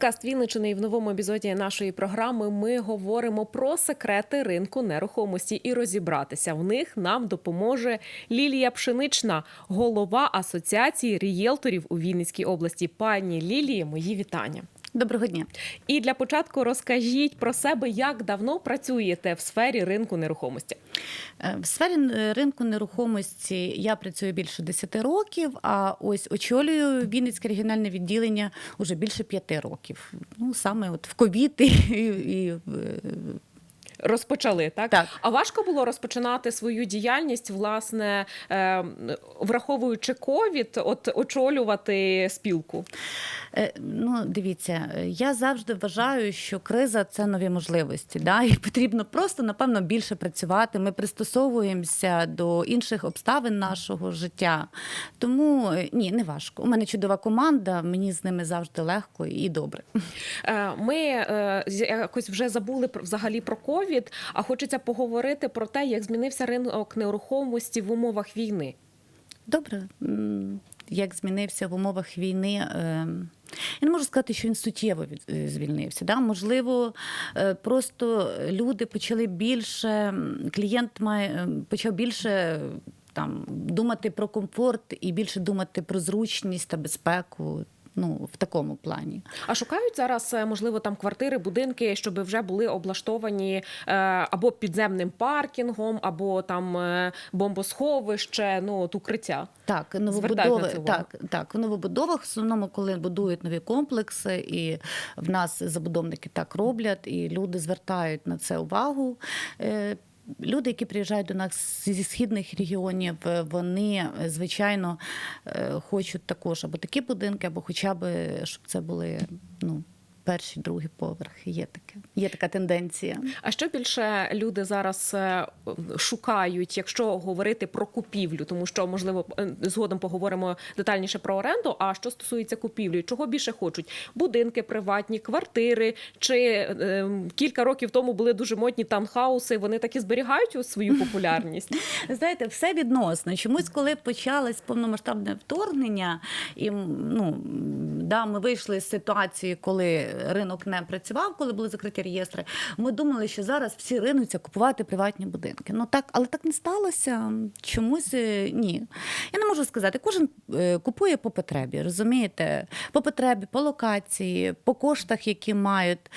Подкаст Вінничини і в новому епізоді нашої програми ми говоримо про секрети ринку нерухомості і розібратися в них нам допоможе Лілія Пшенична, голова асоціації рієлторів у Вінницькій області. Пані Лілії, мої вітання. Доброго дня. І для початку розкажіть про себе, як давно працюєте в сфері ринку нерухомості. Е, В сфері е, ринку нерухомості я працюю більше 10 років, а ось очолюю Вінницьке регіональне відділення уже більше 5 років. Ну саме от в ковід і, і е, Розпочали так? Так. А важко було розпочинати свою діяльність, власне, е, враховуючи ковід, от очолювати спілку. Е, Ну, дивіться, я завжди вважаю, що криза це нові можливості. Да? І потрібно просто, напевно, більше працювати. Ми пристосовуємося до інших обставин нашого життя. Тому е, ні, не важко. У мене чудова команда, мені з ними завжди легко і добре. Е, Ми е, якось вже забули про взагалі про ковід, а хочеться поговорити про те, як змінився ринок нерухомості в умовах війни. Добре, як змінився в умовах війни. е, Я не можу сказати, що він суттєво е, звільнився. Да? Можливо, е, просто люди почали більше, клієнт має, почав більше там, думати про комфорт і більше думати про зручність та безпеку. Ну, в такому плані. А шукають зараз, е, можливо, там квартири, будинки, щоб вже були облаштовані е, або підземним паркінгом, або там е, бомбосховище, ну от укриття. Так, новобудови, так, так, в новобудовах, в основному, коли будують нові комплекси, і в нас забудовники так роблять, і люди звертають на це увагу. Люди, які приїжджають до нас зі східних регіонів, е, вони е, звичайно е, хочуть також або такі будинки, або хоча б щоб це були ну, перші, другі поверхи. Є таке, є така тенденція. А що більше люди зараз е, шукають, якщо говорити про купівлю, тому що можливо е, згодом поговоримо детальніше про оренду. А що стосується купівлі, чого більше хочуть? Будинки приватні, квартири чи е, кілька років тому були дуже модні таунхауси. Вони так і зберігають свою популярність. Знаєте, все відносно. Чомусь, коли почалось повномасштабне вторгнення, і ну да, ми вийшли з ситуації, коли ринок не працював, коли були закриті реєстри. Ми думали, що зараз всі ринуться купувати приватні будинки. Ну так, але так не сталося. Чомусь е, ні. Я не можу сказати, кожен е, купує по потребі, розумієте? По потребі, по локації, по коштах, які мають.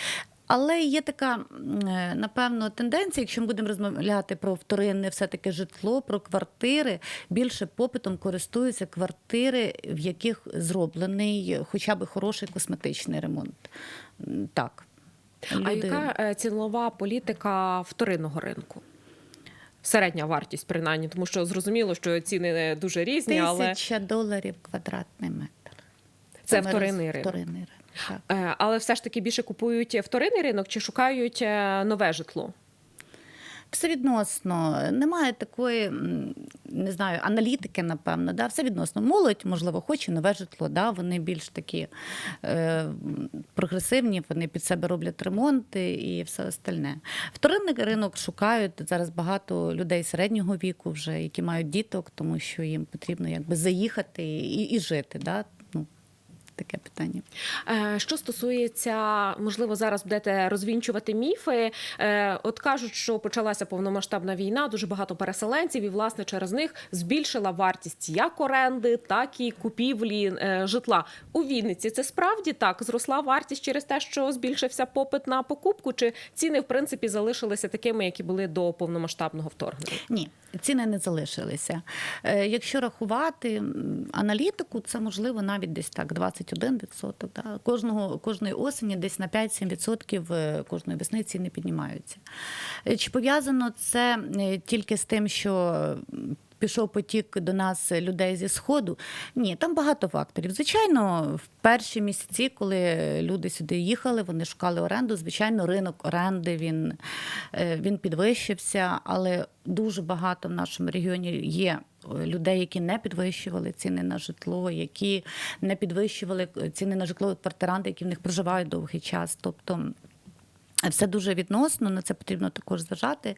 Але є така, е, напевно, тенденція, якщо ми будемо розмовляти про вторинне все-таки житло, про квартири, більше попитом користуються квартири, в яких зроблений хоча б хороший косметичний ремонт. Так. А яка е, цінова політика вторинного ринку? Середня вартість, принаймні, тому що зрозуміло, що ціни не дуже різні, але Тисяча доларів квадратний метр. Це ми вторинний ринок. Вторинний ринок. Так. Е, але все ж таки більше купують вторинний ринок чи шукають е, нове житло? Все відносно. Немає такої, не знаю, аналітики, напевно. Да? Все відносно. Молодь, можливо, хоче нове житло. Да? Вони більш такі е, прогресивні, вони під себе роблять ремонти і все остальне. Вторинний ринок шукають зараз багато людей середнього віку, вже які мають діток, тому що їм потрібно якби заїхати і, і жити. Да? Таке питання. Е, Що стосується, можливо, зараз будете розвінчувати міфи. Е, От кажуть, що почалася повномасштабна війна, дуже багато переселенців, і власне через них збільшила вартість як оренди, так і купівлі е, житла у Вінниці. Це справді так зросла вартість через те, що збільшився попит на покупку, чи ціни в принципі залишилися такими, які були до повномасштабного вторгнення? Ні, ціни не залишилися. Якщо рахувати аналітику, це можливо навіть десь так 21%. Да? Кожного, кожної осені десь на 5-7% е, кожної весни ціни піднімаються. Е, Чи пов'язано це е, тільки з тим, що Пішов потік до нас людей зі сходу. Ні, там багато факторів. Звичайно, в перші місяці, коли люди сюди їхали, вони шукали оренду. Звичайно, ринок оренди він, він підвищився, але дуже багато в нашому регіоні є. Е, Людей, які не підвищували ціни на житло, які не підвищували ціни на житло квартиранти, які в них проживають довгий час. Тобто Все дуже відносно, на це потрібно також зважати.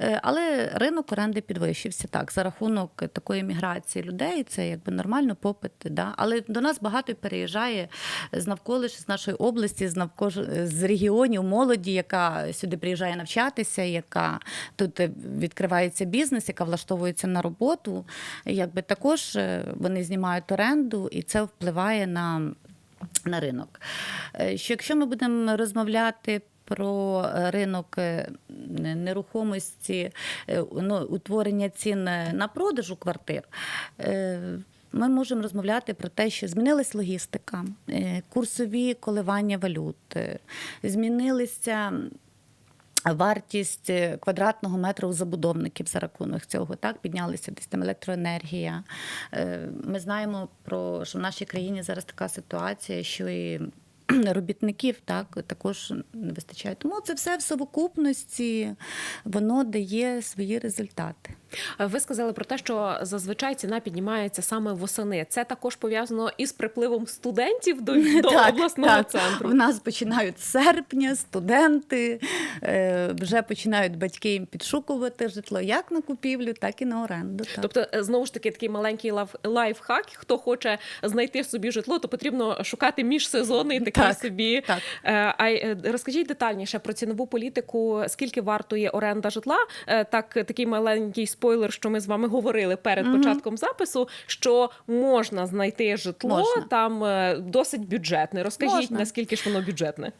Е, Але ринок оренди підвищився так за рахунок такої міграції людей. Це якби нормально попит. Да? Але до нас багато переїжджає з навколиш з нашої області, з навколо з регіонів молоді, яка сюди приїжджає навчатися, яка тут відкривається бізнес, яка влаштовується на роботу. Якби також е, вони знімають оренду, і це впливає на на ринок. Е, Що якщо ми будемо розмовляти про е, ринок е, нерухомості, е, ну, утворення цін на продажу квартир, ми можемо розмовляти про те, що змінилась логістика, курсові коливання валют, змінилися Вартість квадратного метра у забудовників за рахунок цього так піднялися десь там електроенергія. Ми знаємо про що в нашій країні зараз така ситуація, що і робітників так також не вистачає. Тому це все в совокупності воно дає свої результати. Ви сказали про те, що зазвичай ціна піднімається саме восени. Це також пов'язано із припливом студентів до, до обласного центру. В нас починають з серпня, студенти е, вже починають батьки їм підшукувати житло як на купівлю, так і на оренду. Так. Тобто, е, знову ж таки, такий маленький лайфхак. Хто хоче знайти собі житло, то потрібно шукати міжсезонний такий Так, собі. так. Е, А е, розкажіть детальніше про цінову політику. Скільки вартує оренда житла? Е, Так, такий маленький спойлер, що ми з вами говорили перед початком запису, що можна знайти житло Можна. там досить бюджетне. Розкажіть, Можна. наскільки ж воно бюджетне?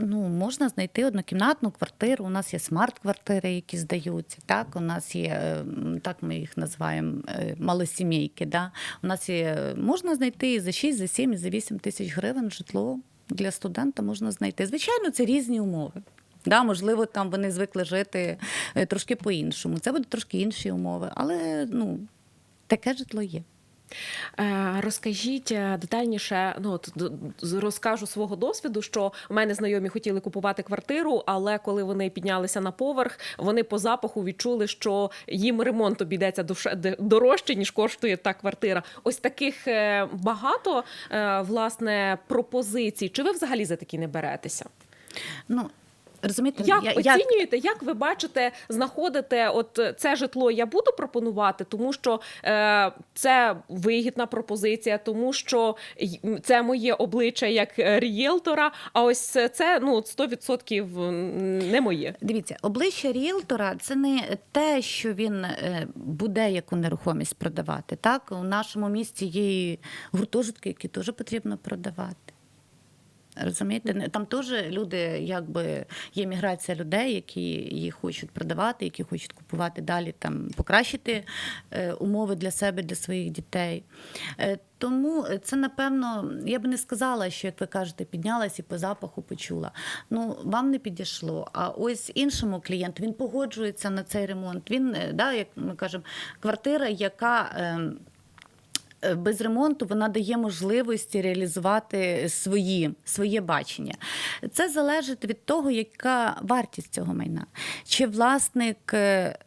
Ну, можна знайти однокімнатну квартиру. У нас є смарт-квартири, які здаються. Так, у нас є е, так ми їх називаємо е, малосімейки. Да? У нас є можна знайти і за 6, за 7, і за 8 тисяч гривень житло для студента можна знайти. Звичайно, це різні умови. Да, можливо, там вони звикли жити е, трошки по-іншому. Це будуть трошки інші умови, але ну, таке житло є. Е, Розкажіть е, детальніше. Ну розкажу свого досвіду, що у мене знайомі хотіли купувати квартиру, але коли вони піднялися на поверх, вони по запаху відчули, що їм ремонт обійдеться дорожче ніж коштує та квартира. Ось таких е, багато власне пропозицій. Чи ви взагалі за такі не беретеся? Ну, розумієте, Як я- оцінюєте, як ви бачите, знаходите от це житло я буду пропонувати, тому що е, це вигідна пропозиція, тому що це моє обличчя як е, рієлтора, а ось це ну 100% не моє. Дивіться, обличчя ріелтора це не те, що він е, буде яку нерухомість продавати. Так, у нашому місті є гуртожитки, які теж потрібно продавати. Розумієте, там теж люди, якби є міграція людей, які їх хочуть продавати, які хочуть купувати далі, там покращити е, умови для себе, для своїх дітей. Е, тому це напевно, я би не сказала, що як ви кажете, піднялась і по запаху почула. Ну вам не підійшло. А ось іншому клієнту він погоджується на цей ремонт. Він е, да, як ми кажемо, квартира, яка. Е, без ремонту вона дає можливості реалізувати свої, своє бачення. Це залежить від того, яка вартість цього майна. Чи власник. е,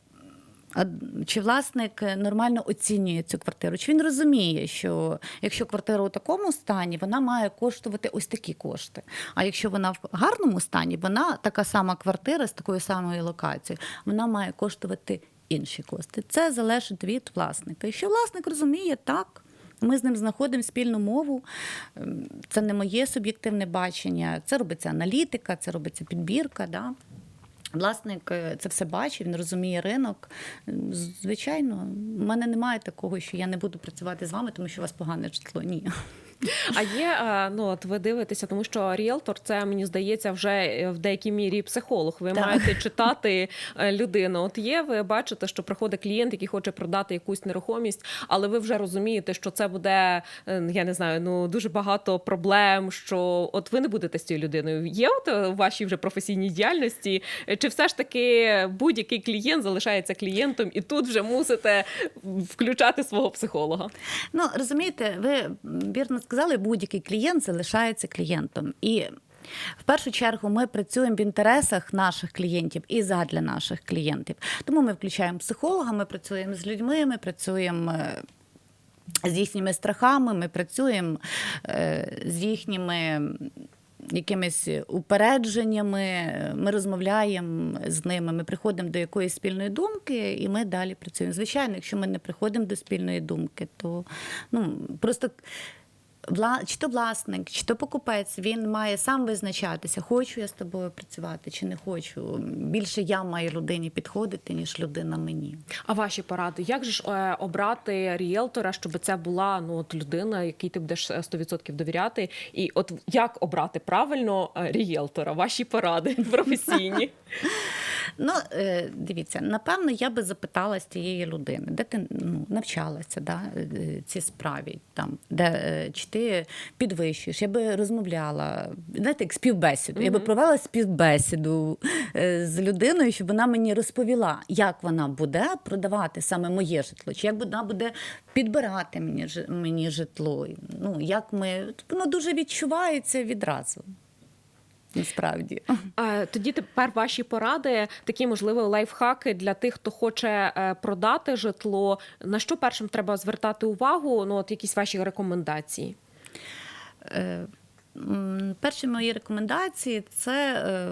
Чи власник нормально оцінює цю квартиру? Чи він розуміє, що якщо квартира у такому стані, вона має коштувати ось такі кошти. А якщо вона в гарному стані, вона така сама квартира з такою самою локацією, вона має коштувати інші кошти. Це залежить від власника. Якщо власник розуміє, так. Ми з ним знаходимо спільну мову. Ем, Це не моє суб'єктивне бачення. Це робиться аналітика, це робиться підбірка. Да? Власник е, це все бачить, він розуміє ринок. Ем, Звичайно, в мене немає такого, що я не буду працювати з вами, тому що у вас погане житло. Ні. А є е, ну от ви дивитеся, тому що ріелтор це мені здається вже е, в деякій мірі психолог. Ви Так. маєте читати е, людину. От є, ви бачите, що приходить клієнт, який хоче продати якусь нерухомість, але ви вже розумієте, що це буде я не знаю, ну дуже багато проблем. Що от ви не будете з цією людиною. Є от у вашій вже професійній діяльності, чи все ж таки будь-який клієнт залишається клієнтом, і тут вже мусите включати свого психолога? Ну розумієте, ви вірно сказали, будь-який клієнт залишається клієнтом. І в першу чергу ми працюємо в інтересах наших клієнтів і задля наших клієнтів. Тому ми включаємо психолога, ми працюємо з людьми, ми працюємо. е, З їхніми страхами ми працюємо е, з їхніми якимись упередженнями. Ми розмовляємо з ними, ми приходимо до якоїсь спільної думки, і ми далі працюємо. Звичайно, якщо ми не приходимо до спільної думки, то ну просто. Чи то власник, чи то покупець, він має сам визначатися, хочу я з тобою працювати чи не хочу. Більше я маю людині підходити, ніж людина мені. А ваші поради, як же ж е, обрати ріелтора, щоб це була ну от людина, якій ти будеш е, 100% довіряти? І от як обрати правильно е, ріелтора? Ваші поради професійні. Ну, е, дивіться, напевно, я би запитала з тієї людини, де ти ну, навчалася да, е, цій справі, там, де, е, чи ти підвищуєш. Я би розмовляла, знаєте, як співбесіду. Я би провела співбесіду з людиною, щоб вона мені розповіла, як вона буде продавати саме моє житло, чи як вона буде підбирати мені, мені житло. Ну, як ми... Воно дуже відчувається відразу. Насправді. Тоді тепер ваші поради, такі можливо лайфхаки для тих, хто хоче е, продати житло. На що першим треба звертати увагу? Ну, от якісь ваші рекомендації. Е, Перші мої рекомендації це. е,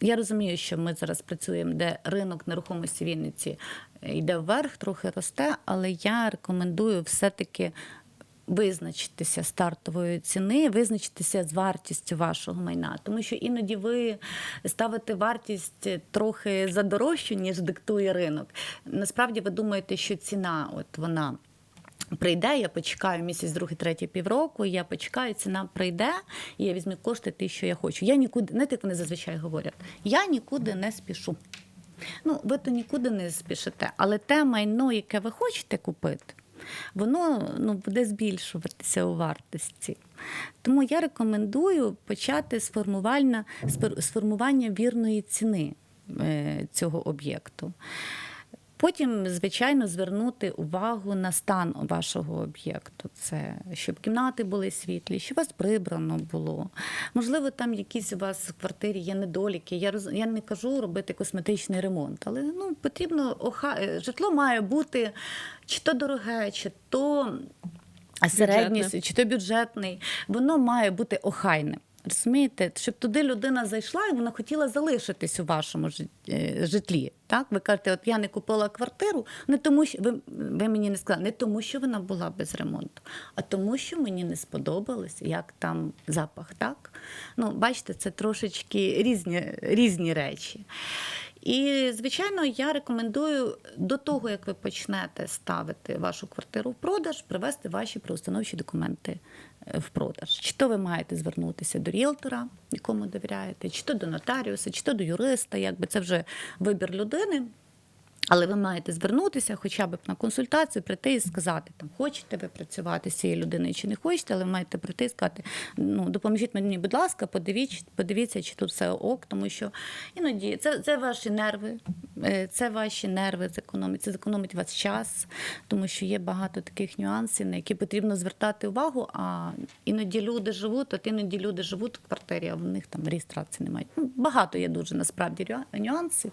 Я розумію, що ми зараз працюємо, де ринок нерухомості Вінниці йде вверх, трохи росте, але я рекомендую все-таки визначитися стартової ціни, визначитися з вартістю вашого майна. Тому що іноді ви ставите вартість трохи задорожчу, ніж диктує ринок. Насправді ви думаєте, що ціна, от вона. Прийде, я почекаю місяць, другий, третій, півроку, я почекаю, ціна прийде, і я візьму кошти ті, що я хочу. Я нікуди, знаєте, як вони зазвичай говорять, я нікуди не спішу. Ну, ви то нікуди не спішите, але те майно, яке ви хочете купити, воно ну, буде збільшуватися у вартості. Тому я рекомендую почати з формування, вірної ціни е, цього об'єкту. Потім, звичайно, звернути увагу на стан вашого об'єкту. Це щоб кімнати були світлі, щоб вас прибрано було. Можливо, там якісь у вас в квартирі є недоліки. Я роз... я не кажу робити косметичний ремонт, але ну потрібно оха... е, житло має бути чи то дороге, чи то середнє, чи то бюджетний. Воно має бути охайним. Розумієте, щоб туди людина зайшла і вона хотіла залишитись у вашому е, житлі. Так, ви кажете, от я не купила квартиру, не тому, що ви, ви мені не сказали, не тому, що вона була без ремонту, а тому, що мені не сподобалось, як там запах. Так? Ну, бачите, це трошечки різні, різні речі. І, звичайно, я рекомендую до того, як ви почнете ставити вашу квартиру в продаж, привести ваші правоустановчі документи в продаж. Чи то ви маєте звернутися до ріелтора, якому довіряєте, чи то до нотаріуса, чи то до юриста, якби це вже вибір людини. Але ви маєте звернутися хоча б на консультацію, прийти і сказати, там, хочете ви працювати з цією людиною чи не хочете, але ви маєте прийти і сказати, ну, допоможіть мені, будь ласка, подивіться, подивіться, чи тут все ок, тому що іноді це, це ваші нерви, е, це ваші нерви зекономить, це зекономить вас час, тому що є багато таких нюансів, на які потрібно звертати увагу, а іноді люди живуть, от іноді люди живуть в квартирі, а в них там реєстрації немає. Ну, багато є дуже насправді нюансів.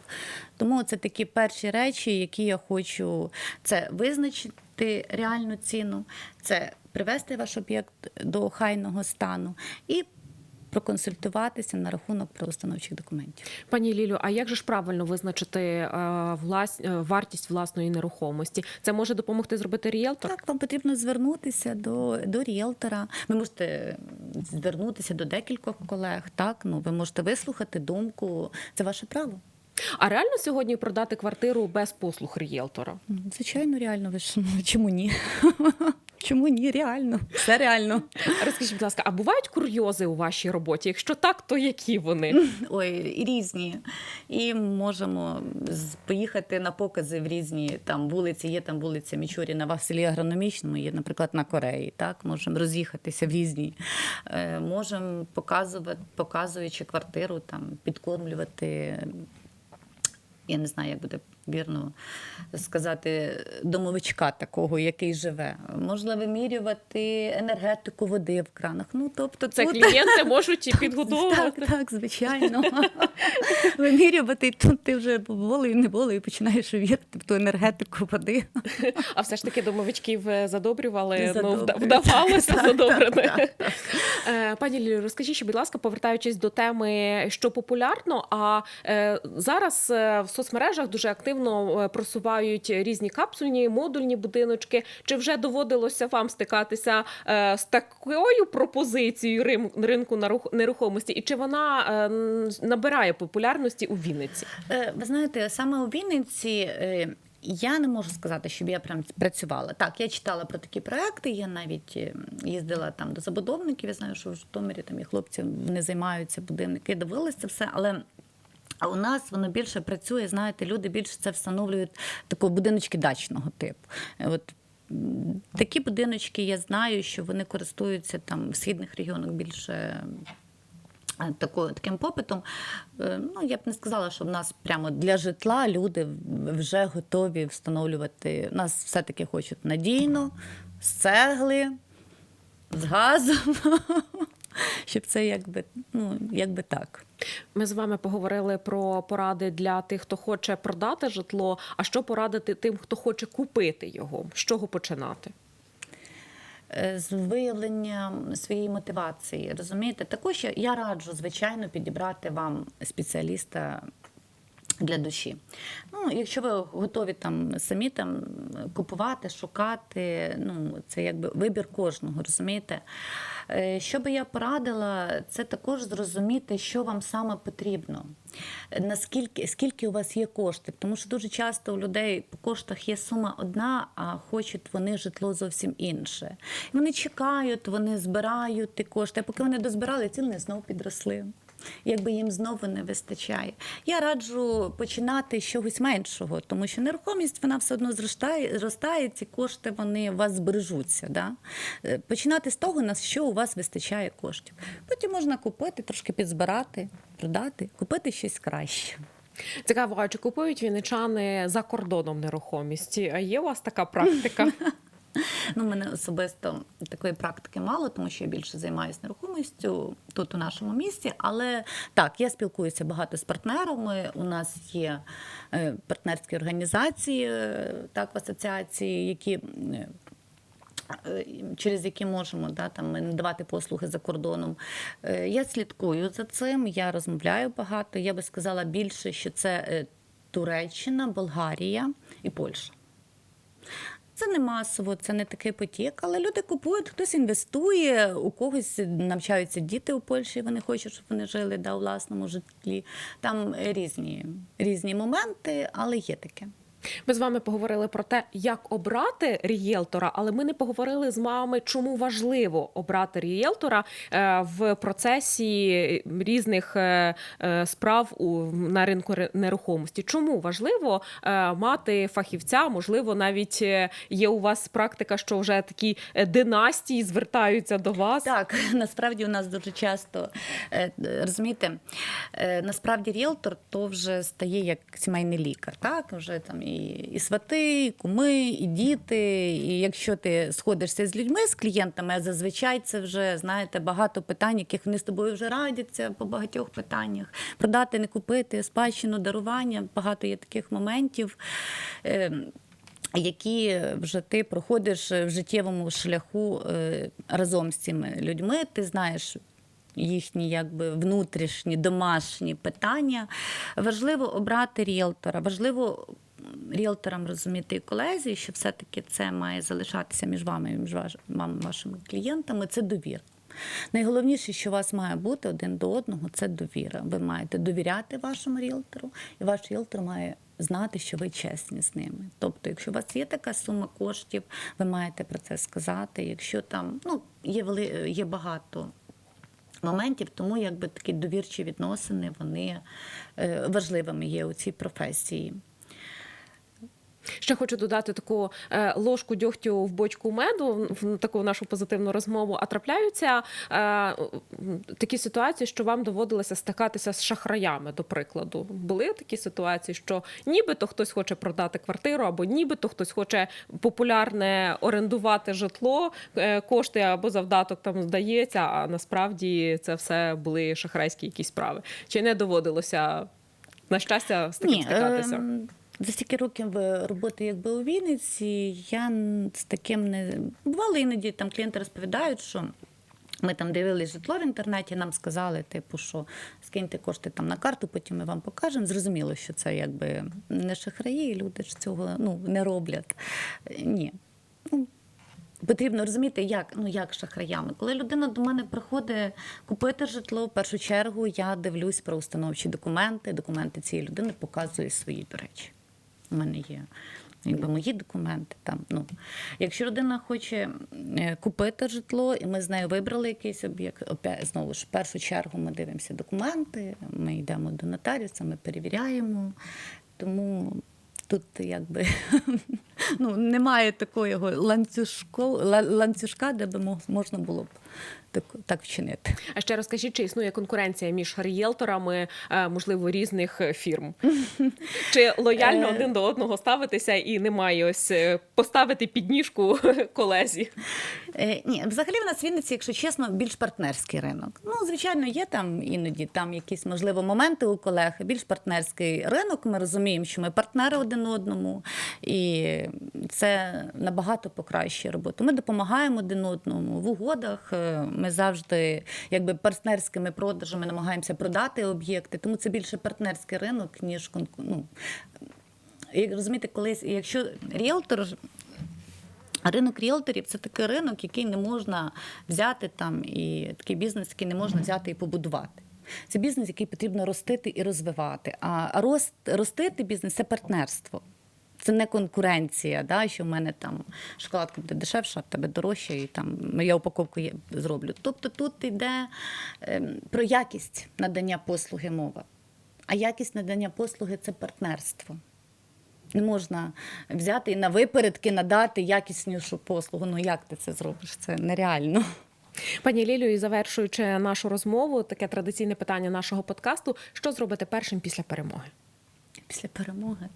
Тому це такі перші речі, які я хочу це визначити реальну ціну, це привести ваш об'єкт до охайного стану і проконсультуватися на рахунок правоустановчих документів. Пані Лілю, а як же ж правильно визначити е, влас... е, вартість власної нерухомості? Це може допомогти зробити ріелтор? Так, вам потрібно звернутися до, до ріелтора. Ви можете звернутися до декількох колег. Так, ну ви можете вислухати думку. Це ваше право. А реально сьогодні продати квартиру без послуг ріелтора? Ну, Звичайно, реально. Ви ж чому ні? Чому ні? Реально, все реально. Розкажіть, будь ласка, а бувають курйози у вашій роботі? Якщо так, то які вони? Ой, і різні. І можемо поїхати на покази в різні там вулиці. Є там вулиця Мічуріна в селі Агрономічному, є, наприклад, на Кореї. Так, можемо роз'їхатися в різні. Е, можемо показувати, показуючи квартиру, там підкормлювати. Я не знаю, як буде вірно сказати, домовичка такого, який живе. Можна вимірювати енергетику води в кранах. Ну, тобто, Це тут- клієнти можуть і підгодовувати. так, так, звичайно. Вимірювати, і тут ти вже волею не волею починаєш вірити в ту енергетику води. А все ж таки домовичків е, задобрювали, ну, вдавалося задобрити. Е, Пані Лілю, розкажіть, ще, будь ласка, повертаючись до теми, що популярно, а е, зараз в соцмережах дуже активно е, просувають різні капсульні, модульні будиночки. Чи вже доводилося вам стикатися е, з такою пропозицією ринку нерухомості? І чи вона е, набирає популярності у Вінниці? Ви знаєте, саме у Вінниці. Я не можу сказати, щоб я прям працювала. Так, я читала про такі проекти. Я навіть е, їздила там до забудовників. Я знаю, що в Житомирі там є хлопці, вони займаються будинки, дивилися все, але. А у нас воно більше працює, знаєте, люди більше це встановлюють такого будиночки дачного типу. От такі будиночки я знаю, що вони користуються там в східних регіонах більше е, таким попитом. Е, Ну, я б не сказала, що в нас прямо для житла люди вже готові встановлювати. Нас все-таки хочуть надійно, з цегли, з газом. Щоб це якби, ну, якби так. Ми з вами поговорили про поради для тих, хто хоче продати житло. А що порадити тим, хто хоче купити його? З чого починати? Е, з виявленням своєї мотивації. Розумієте, також я раджу, звичайно, підібрати вам спеціаліста. Для душі. Ну, якщо ви готові там самі там купувати, шукати, ну це якби вибір кожного, розумієте? Е, Що би я порадила, це також зрозуміти, що вам саме потрібно. Наскільки скільки у вас є коштів, тому що дуже часто у людей по коштах є сума одна, а хочуть вони житло зовсім інше. Вони чекають, вони збирають ті кошти. А поки вони дозбирали, ціни знову підросли. Якби їм знову не вистачає. Я раджу починати з чогось меншого, тому що нерухомість вона все одно зростає, зростає ці кошти вони у вас збережуться. Да? Е, Починати з того, на що у вас вистачає коштів. Потім можна купити, трошки підзбирати, продати, купити щось краще. Цікаво, а чи купують вінничани за кордоном нерухомісті? А є у вас така практика? Ну, мене особисто такої практики мало, тому що я більше займаюся нерухомістю тут у нашому місті. Але так, я спілкуюся багато з партнерами. У нас є е, партнерські організації, е, так, в асоціації, які. е, Через які можемо да, там, надавати послуги за кордоном. Я слідкую за цим, я розмовляю багато. Я би сказала більше, що це Туреччина, Болгарія і Польща. Це не масово, це не такий потік, але люди купують, хтось інвестує, у когось навчаються діти у Польщі, вони хочуть, щоб вони жили да, у власному житлі. Там різні, різні моменти, але є таке. Ми з вами поговорили про те, як обрати рієлтора, але ми не поговорили з вами, чому важливо обрати рієлтора е, в процесі різних е, е, справ на ринку нерухомості. Чому важливо мати фахівця? Можливо, навіть є у вас практика, що вже такі династії звертаються до вас. Так, насправді у нас дуже часто розумієте, насправді ріелтор то вже стає як сімейний лікар. Так, вже там і, і свати, і куми, і діти. І якщо ти сходишся з людьми, з клієнтами, а зазвичай це вже знаєте багато питань, яких вони з тобою вже радяться по багатьох питаннях. Продати, не купити, спадщину, дарування. Багато є таких моментів. Е, які вже ти проходиш в життєвому шляху е, разом з цими людьми. Ти знаєш їхні якби внутрішні домашні питання. Важливо обрати ріелтора, важливо ріелторам розуміти і колезі, що все-таки це має залишатися між вами і між вашими клієнтами. Це довіра. Найголовніше, що у вас має бути один до одного, це довіра. Ви маєте довіряти вашому ріелтору, і ваш ріелтор має знати, що ви чесні з ними. Тобто, якщо у вас є така сума коштів, ви маєте про це сказати. Якщо там ну, є, вели... є багато моментів, тому якби такі довірчі відносини вони е, важливими є у цій професії. Ще хочу додати таку е, ложку дьогтю в бочку меду в таку нашу позитивну розмову. А трапляються е, такі ситуації, що вам доводилося стикатися з шахраями, до прикладу. Були такі ситуації, що нібито хтось хоче продати квартиру, або нібито хтось хоче популярне орендувати житло, е, кошти або завдаток там здається, а насправді це все були шахрайські якісь справи. Чи не доводилося на щастя з таким стикатися? ем, За стільки років е, роботи якби у Вінниці, я з таким не бувало іноді там клієнти розповідають, що. Ми там дивились житло в інтернеті, нам сказали, типу, що скиньте кошти там на карту, потім ми вам покажемо. Зрозуміло, що це якби не шахраї, люди ж цього ну, не роблять. Ні. Ну, Потрібно розуміти, як, ну, як шахраями. Коли людина до мене приходить купити житло, в першу чергу я дивлюсь про установчі документи. Документи цієї людини показую свої, до речі. У мене є якби, мої документи. Там, ну. Якщо людина хоче е, купити житло, і ми з нею вибрали якийсь об'єкт, знову ж в першу чергу ми дивимося документи, ми йдемо до нотаріуса, ми перевіряємо. Тому тут якби ну, немає такого ланцюжку, ланцюжка, де би можна було б так, так вчинити. А ще розкажіть, чи існує конкуренція між рієлторами, е, можливо, різних фірм? Чи лояльно Е. один до одного ставитися і немає ось е, поставити підніжку колезі? Ні, взагалі в нас в Вінниці, якщо чесно, більш партнерський ринок. Ну, звичайно, є там іноді там якісь можливо моменти у колег. Більш партнерський ринок. Ми розуміємо, що ми партнери один одному, і це набагато покращує роботу. Ми допомагаємо один одному в угодах. Ми завжди, якби партнерськими продажами, намагаємося продати об'єкти. Тому це більше партнерський ринок, ніж конку... ну, як розумієте, колись, якщо ріелтор Ринок ріелторів це такий ринок, який не можна взяти там, і такий бізнес, який не можна взяти і побудувати. Це бізнес, який потрібно ростити і розвивати. А рост, ростити бізнес це партнерство. Це не конкуренція, да, що в мене там шоколадка буде дешевша, в тебе дорожча, і там я упаковку є- зроблю. Тобто тут йде ем, про якість надання послуги мова. А якість надання послуги це партнерство. Не можна взяти і на випередки надати якіснішу послугу. Ну як ти це зробиш? Це нереально. Пані Лілію, і завершуючи нашу розмову, таке традиційне питання нашого подкасту: що зробити першим після перемоги? Після перемоги.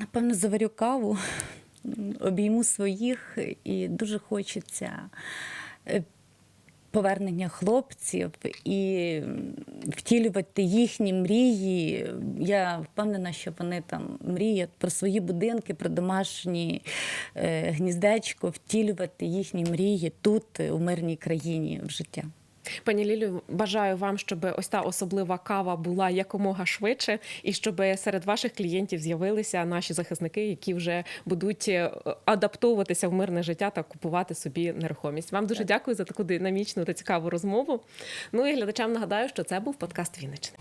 Напевно, заварю каву, обійму своїх, і дуже хочеться е, повернення хлопців і втілювати їхні мрії. Я впевнена, що вони там мріють про свої будинки, про домашні е, гніздечко, втілювати їхні мрії тут, у мирній країні в життя. Пані Лілю, бажаю вам, щоб ось та особлива кава була якомога швидше, і щоб серед ваших клієнтів з'явилися наші захисники, які вже будуть е, адаптовуватися в мирне життя та купувати собі нерухомість. Вам дуже дякую за таку динамічну та цікаву розмову. Ну і глядачам нагадаю, що це був подкаст Вінничини.